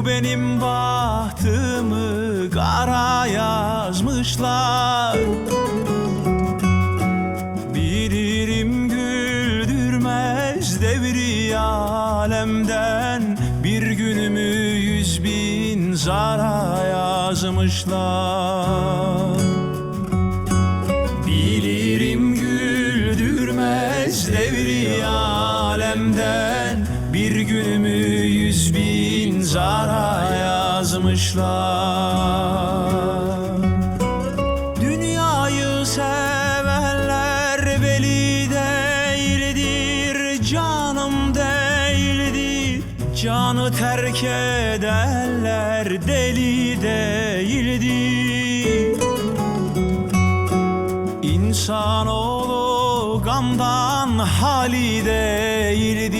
Bu benim bahtımı kara yazmışlar. Bilirim güldürmez devri alemden Bir günümü yüz bin zara yazmışlar. Bilirim güldürmez devri alemden bir günümü yüz bin zara yazmışlar. Dünyayı sevenler veli değildir Canım değildir. Canı terk edenler deli değildir. İnsanoğlu gamdan hali değildir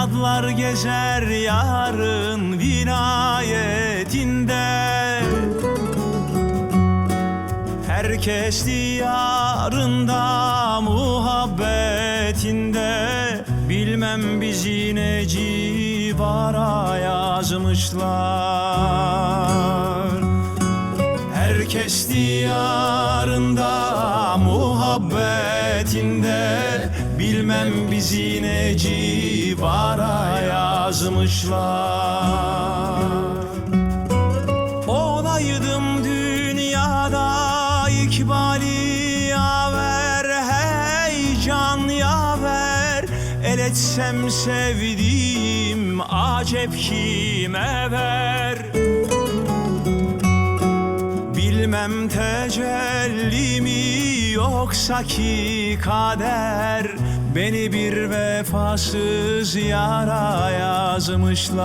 Yadlar gezer yarın vinayetinde. Herkes diyarında muhabbetinde. Bilmem bizi ne civara yazmışlar. Herkes diyarında muhabbetinde Bilmem bizi ne civara yazmışlar. Olaydım dünyada ikbali yaver Heyecan yaver. El etsem sevdiğim acep kime ver Bilmem tecelli mi yoksa ki kader. Beni bir vefasız yara yazmışlar.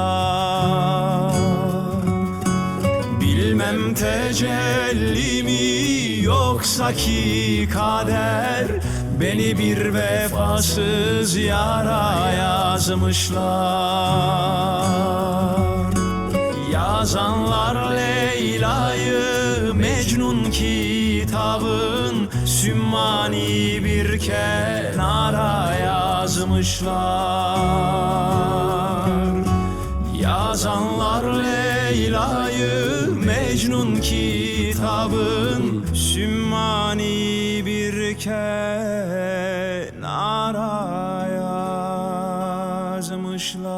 Bilmem tecelli mi yoksa ki kader. Beni bir vefasız yara yazmışlar. Yazanlar Leyla'yı Mecnun kitabın Sümmani bir kenara yazmışlar. Yazanlar Leyla'yı Mecnun kitabın Sümmani bir kenara yazmışlar